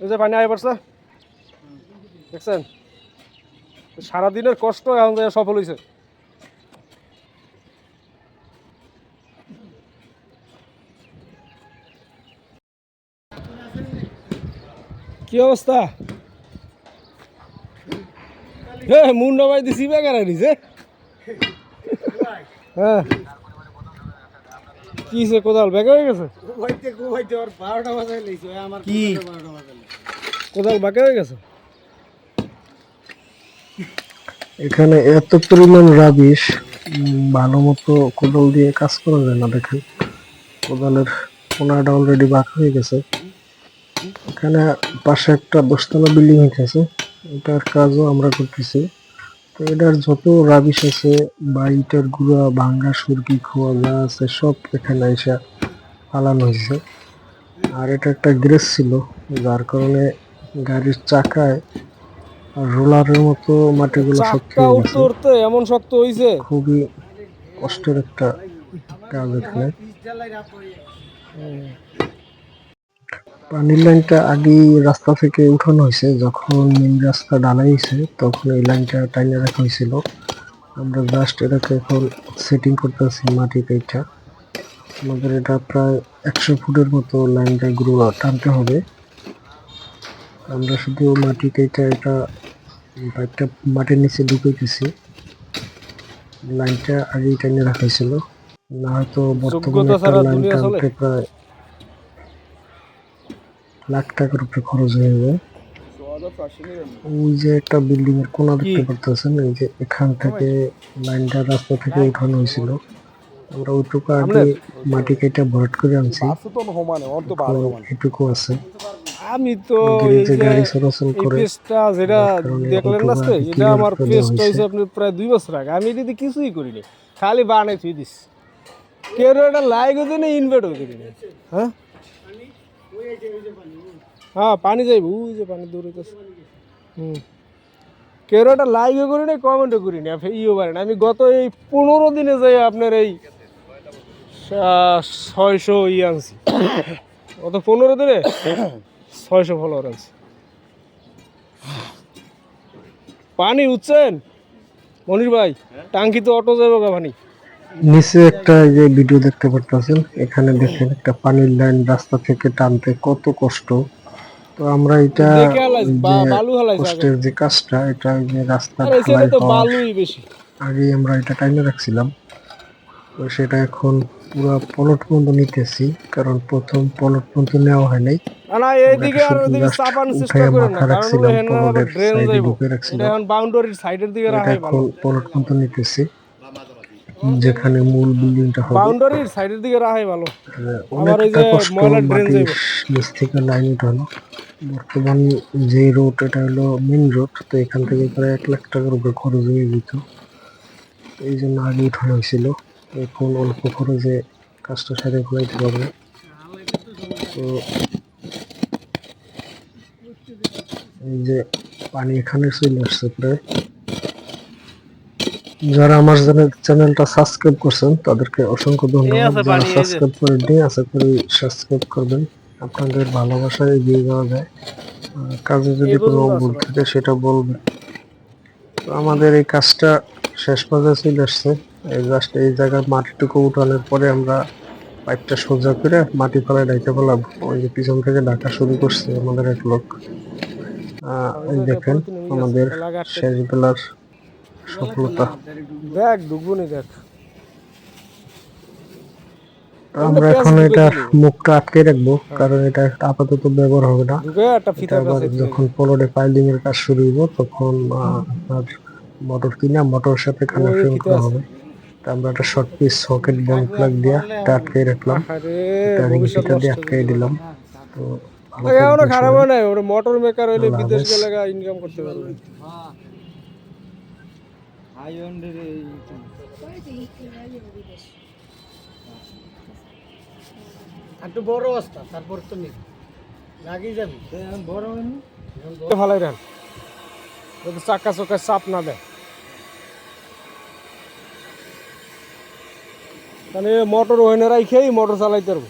এই যে পানি আয় পড়ছে দেখছেন? সারাদিনের কষ্ট এখন যে সফল হয়েছে কি অবস্থা? হ্যাঁ মুন্ডা ভাই দিছি দিছে হ্যাঁ। কি সে কোদাল হয়ে গেছে? ঘুমাইতে ঘুমাইতে ওর বারোটা বাজায় লেগেছে আমার কি? বারোটা বাজায় কোদাল বাঁকে হয়ে গেছে? এখানে এত পরিমাণ রাবিশ ভালো মতো কোদাল দিয়ে কাজ করা যায় না দেখেন। কোদালের কোনাটা অলরেডি বাঁক হয়ে গেছে। এখানে পাশে একটা দশতলা বিল্ডিং হইতেছে। এটার কাজও আমরা করতেছি। তো এটার যত রাবিশ আছে বা ইটার গুঁড়া ভাঙ্গা সুরকি খোয়া যা আছে সব এখানে এসে ফালানো হয়েছে। আর এটা একটা গ্রেস ছিল যার কারণে গাড়ির চাকায় রোলারের মতো মাটিগুলো শক্ত চাক্কা উঠতে উঠতে এমন শক্ত হইছে। খুবই কষ্টের একটা কাজ এখানে। পানির লাইনটা আগেই রাস্তা থেকে উঠানো হয়েছে। যখন মেন রাস্তা ঢালাই হয়েছে তখন এই লাইনটা টাইনে রাখা হয়েছিল। আমরা জাস্ট এটাকে এখন সেটিং করতেছি মাটি পেইটা আমাদের এটা প্রায় একশো ফুটের মতো লাইনটা গ্রো টানতে হবে। আমরা শুধু মাটি কেটে এটা পাইপটা মাটির নিচে ঢুকাইতেছি। লাইনটা আগেই টাইনে রাখা হয়েছিল। না হয়তো বর্তমানে যোগ্যতা একটা ছাড়া লাইন টানতে প্রায় লাখ টাকার উপরে খরচ হয়ে যায়। ওই যে একটা বিল্ডিং এর কোনা দেখতে পারতেছেন এই যে এখান থেকে লাইনটা রাস্তা থেকে উঠানো হয়েছিল। আমরা ওইটুকু আগে মাটি কেটে ভরাট করে আনছি। তো এটুকু আছে। আমি তো এই যে গাড়ি চলাচল করে। পেজটা যেটা দেখলেন না এটা আমার পেজটা হয়েছে। আপনার প্রায় দুই বছর আগে। আমি এটাতে কিছুই করিনি। খালি বানাই থুই দিস কেউ এটা লাইক হতে না ইনভার্ট হতে হ্যাঁ? হ্যাঁ পানি যাইব ওই যে পানি দূরে গেছে হুম। কেউ এটা লাইকও করি না কমেন্টও করি না পারে না। আমি গত এই পনেরো দিনে যাই আপনার এই ছয়শো ই আনছি। গত পনেরো দিনে ছয়শো ফলোয়ার আনছি। পানি উঠছেন? মনির ভাই টাঙ্কি তো অটো যাবে গা পানি। নিচে একটা যে ভিডিও দেখতে পারতেছেন এখানে দেখেন একটা পানির লাইন রাস্তা থেকে টানতে কত কষ্ট। তো আমরা এটা। কষ্টের যে কাজটা এটা যে রাস্তা ঢালাই আগে আমরা এটা টাইমে রাখছিলাম। তো সেটা এখন পুরো পলট পর্যন্ত নিতেছি কারণ প্রথম পলট পর্যন্ত নেওয়া হয় নাই। রাখছিলাম, পলটের ঢুকে পলট পর্যন্ত নিতেছি। যেখানে মূল বিল্ডিংটা হবে। বাউন্ডারির সাইডের দিকে রাখাই ভালো। আহ, আবার ওই যে ময়লা drain মাটির নিচ থেকে লাইন উঠানো বর্তমান যে রোড এটা হলো মেন রোড তো এখান থেকে প্রায় এক লাখ টাকার উপরে খরচ হয়ে যেত। এই জন্য আগে উঠানো হয়েছিল। এখন অল্প খরচে কাজটা সারে ফেলাইতে পারবে তো এই যে পানি এখানে চলে আসছে প্রায়। যারা আমার চ্যানেলটা সাবস্ক্রাইব করছেন তাদেরকে অসংখ্য ধন্যবাদ। যারা। সাবস্ক্রাইব করেননি আশা করি সাবস্ক্রাইব করবেন। আপনাদের ভালোবাসায় এগিয়ে যাওয়া যায়। কাজে যদি কোনো ভুল থাকে সেটা বলবেন। তো আমাদের এই কাজটা শেষ পর্যায়ে চলে আসছে। এই জাস্ট এই জায়গার মাটিটুকু উঠানোর পরে আমরা পাইপটা সোজা করে মাটি ফেলায় ডাইতে পেলাম ওই যে পিছন থেকে ডাকা শুরু করছে আমাদের এক লোক। এই দেখেন আমাদের শেষ বেলার সফলতা। দেখ ঢুকবো দেখ। আমরা এখন এটা মুখটা আটকে রাখব কারণ এটা আপাতত ব্যবহার হবে না। যখন পলটে পাইলিং এর কাজ শুরু হইব তখন আপনার মোটর কিনা মোটরের সাথে কানেকশন করা হবে। তা আমরা একটা short piece socket bond plug দিয়ে এটা আটকে রাখলাম। আরে এটা দিয়ে আটকে দিলাম। তো খারাপ হয় নাই মোটর মেকার হইলে বিদেশ গেলে ইনকাম করতে পারবে। একটু বড় অবস্থা তারপর তো নেই। লাগিয়ে যাবি? বড় হয়নি? ভালাই রান। যাতে চাক্কা চক্কা চাপ না দেয়। মানে মোটর ওখানে রাখেই মোটর চালাইতে পারব।